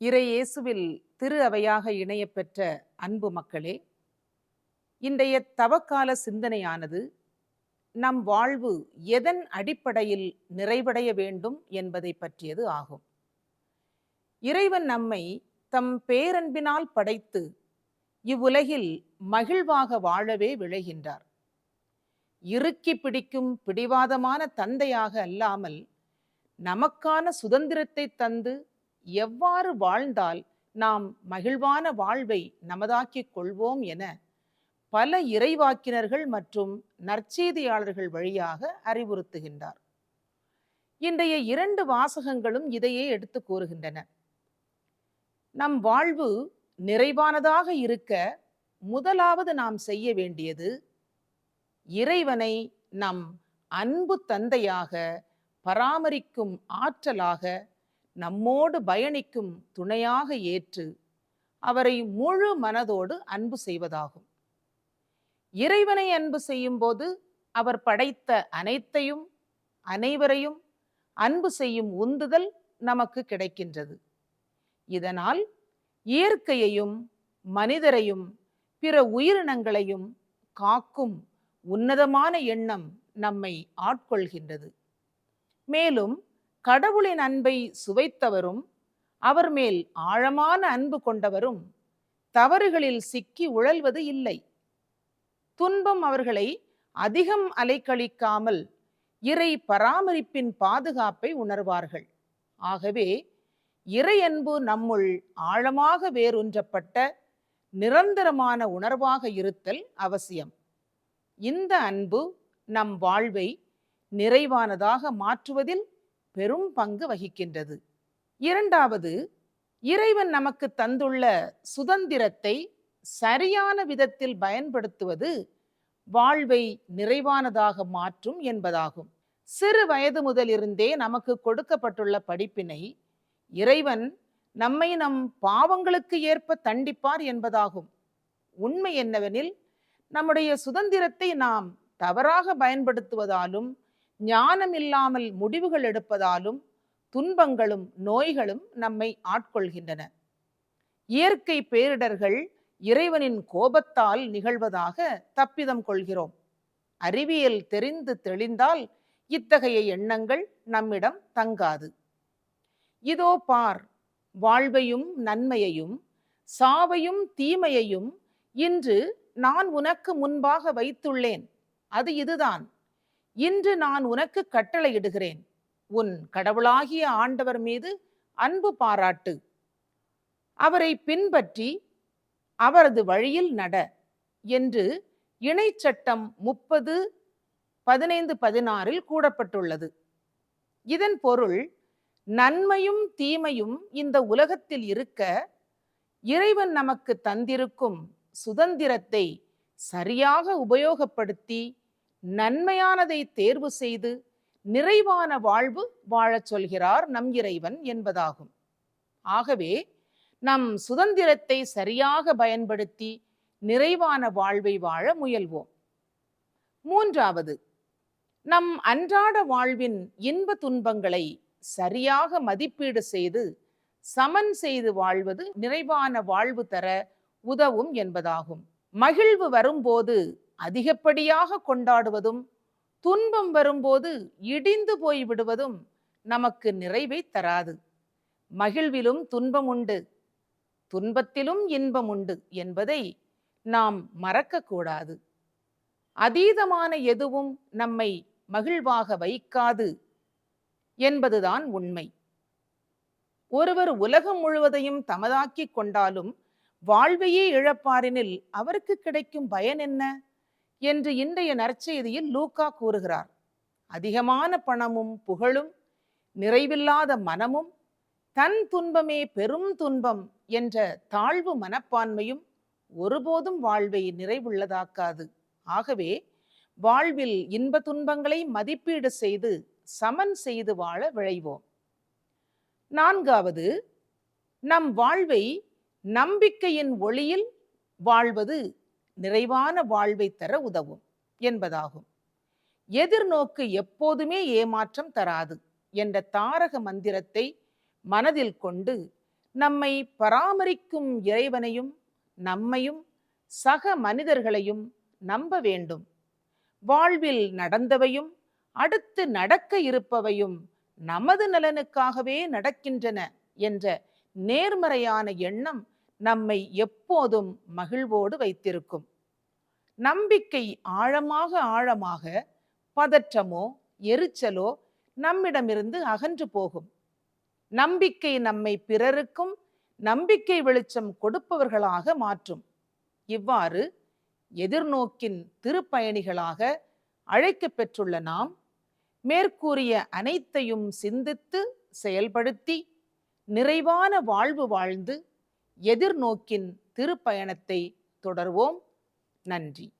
இறையேசுவில் திரு அவையாக இணையப்பெற்ற அன்பு மக்களே இன்றைய தவக்கால சிந்தனையானது நம் வாழ்வு எதன் அடிப்படையில் நிறைவடைய வேண்டும் என்பதை பற்றியது ஆகும். இறைவன் நம்மை தம் பேரன்பினால் படைத்து இவ்வுலகில் மகிழ்வாக வாழவே விளைகின்றார். இறுக்கி பிடிக்கும் பிடிவாதமான தந்தையாக அல்லாமல் நமக்கான சுதந்திரத்தை தந்து எவ்வாறு வாழ்ந்தால் நாம் மகிழ்வான வாழ்வை நமதாக்கிக் கொள்வோம் என பல இறைவாக்கினர்கள் மற்றும் நற்செய்தியாளர்கள் வழியாக அறிவுறுத்துகின்றார். இன்றைய இரண்டு வாசகங்களும் இதையே எடுத்து கூறுகின்றன. நம் வாழ்வு நிறைவானதாக இருக்க முதலாவது நாம் செய்ய வேண்டியது இறைவனை நம் அன்பு தந்தையாக பராமரிக்கும் ஆற்றலாக நம்மோடு பயணிக்கும் துணையாக ஏற்று அவரை முழு மனதோடு அன்பு செய்வதாகும். இறைவனை அன்பு செய்யும்போது அவர் படைத்த அனைத்தையும் அனைவரையும் அன்பு செய்யும் உந்துதல் நமக்கு கிடைக்கின்றது. இதனால் இயற்கையையும் மனிதரையும் பிற உயிரினங்களையும் காக்கும் உன்னதமான எண்ணம் நம்மை ஆட்கொள்கின்றது. மேலும் கடவுளின் அன்பை சுவைத்தவரும் அவர் மேல் ஆழமான அன்பு கொண்டவரும் தவறுகளில் சிக்கி உழல்வது இல்லை. துன்பம் அவர்களை அதிகம் அலைக்கழிக்காமல் இறை பராமரிப்பின் பாதுகாப்பை உணர்வார்கள். ஆகவே இறை அன்பு நம்முள் ஆழமாக வேரூன்றப்பட்ட நிரந்தரமான உணர்வாக இருத்தல் அவசியம். இந்த அன்பு நம் வாழ்வை நிறைவானதாக மாற்றுவதில் பெரும் பங்கு வகிக்கின்றது. இரண்டாவது இறைவன் நமக்கு தந்துள்ள சுதந்திரத்தை சரியான விதத்தில் பயன்படுத்துவது வாழ்வை நிறைவானதாக மாற்றும் என்பதாகும். சிறு வயது முதலிருந்தே நமக்கு கொடுக்கப்பட்டுள்ள படிப்பினை இறைவன் நம்மை நம் பாவங்களுக்கு ஏற்ப தண்டிப்பார் என்பதாகும். உண்மை என்னவெனில் நம்முடைய சுதந்திரத்தை நாம் தவறாக பயன்படுத்துவதாலும் ஞானம் இல்லாமல் முடிவுகள் எடுப்பதாலும் துன்பங்களும் நோய்களும் நம்மை ஆட்கொள்கின்றன. இயற்கை பேரிடர்கள் இறைவனின் கோபத்தால் நிகழ்வதாக தப்பிதம் கொள்கிறோம். அறிவியல் தெரிந்து தெளிந்தால் இத்தகைய எண்ணங்கள் நம்மிடம் தங்காது. இதோ பார் வாழ்வையும் நன்மையையும் சாவையும் தீமையையும் இன்று நான் உனக்கு முன்பாக வைத்துள்ளேன். அது இதுதான். இன்று நான் உனக்கு கட்டளையிடுகிறேன். உன் கடவுளாகிய ஆண்டவர் மீது அன்பு பாராட்டு. அவரை பின்பற்றி அவரது வழியில் நட என்று இணைச்சட்டம் முப்பது பதினைந்து பதினாறில் கூறப்பட்டுள்ளது. இதன் பொருள் நன்மையும் தீமையும் இந்த உலகத்தில் இருக்க இறைவன் நமக்கு தந்திருக்கும் சுதந்திரத்தை சரியாக உபயோகப்படுத்தி நன்மையானதை தேர்வு செய்து நிறைவான வாழ்வு வாழச் சொல்கிறார் நம் இறைவன் என்பதாகும். ஆகவே நம் சுதந்திரத்தை சரியாக பயன்படுத்தி நிறைவான வாழ்வை வாழ முயல்வோம். மூன்றாவது நம் அன்றாட வாழ்வின் இன்ப துன்பங்களை சரியாக மதிப்பீடு செய்து சமன் செய்து வாழ்வது நிறைவான வாழ்வு தர உதவும் என்பதாகும். மகிழ்வு வரும்போது அதிகப்படியாக கொண்டாடுவதும் துன்பம் வரும்போது இடிந்து போய் விடுவதும் நமக்கு நிறைவை தராது. மகிழ்விலும் துன்பம் உண்டு துன்பத்திலும் இன்பம் உண்டு என்பதை நாம் மறக்கக்கூடாது. அதீதமான எதுவும் நம்மை மகிழ்வாக வைக்காது என்பதுதான் உண்மை. ஒருவர் உலகம் முழுவதையும் தமதாக்கிக் கொண்டாலும் வாழ்வையே இழப்பாரினில் அவருக்கு கிடைக்கும் பயன் என்ன? என்று இன்றைய நற்செய்தியில் லூக்கா கூறுகிறார். அதிகமான பணமும் புகழும் நிறைவில்லாத மனமும் தன் துன்பமே பெரும் துன்பம் என்ற தாழ்வு மனப்பான்மையும் ஒருபோதும் வாழ்வை நிறைவுள்ளதாக்காது. ஆகவே வாழ்வில் இன்ப துன்பங்களை மதிப்பீடு செய்து சமன் செய்து வாழ விழைவோம். நான்காவது நம் வாழ்வை நம்பிக்கையின் ஒளியில் வாழ்வது நிறைவான வாழ்வை தர உதவும் என்பதாகும். எதிர்நோக்கு எப்போதுமே ஏமாற்றம் தராது என்ற தாரக மந்திரத்தை மனதில் கொண்டு நம்மை பராமரிக்கும் இறைவனையும் நம்மையும் சக மனிதர்களையும் நம்ப வேண்டும். வாழ்வில் நடந்தவையும் அடுத்து நடக்க இருப்பவையும் நமது நலனுக்காகவே நடக்கின்றன என்ற நேர்மறையான எண்ணம் நம்மை எப்போதும் மகிழ்வோடு வைத்திருக்கும். நம்பிக்கை ஆழமாக ஆழமாக பதற்றமோ எரிச்சலோ நம்மிடமிருந்து அகன்று போகும். நம்பிக்கை நம்மை பிறருக்கும் நம்பிக்கை வெளிச்சம் கொடுப்பவர்களாக மாற்றும். இவ்வாறு எதிர்நோக்கின் திருப்பயணிகளாக அழைக்க பெற்றுள்ள நாம் மேற்கூறிய அனைத்தையும் சிந்தித்து செயல்படுத்தி நிறைவான வாழ்வு வாழ்ந்து எதிர்நோக்கின் திருப்பயணத்தை தொடர்வோம். நன்றி.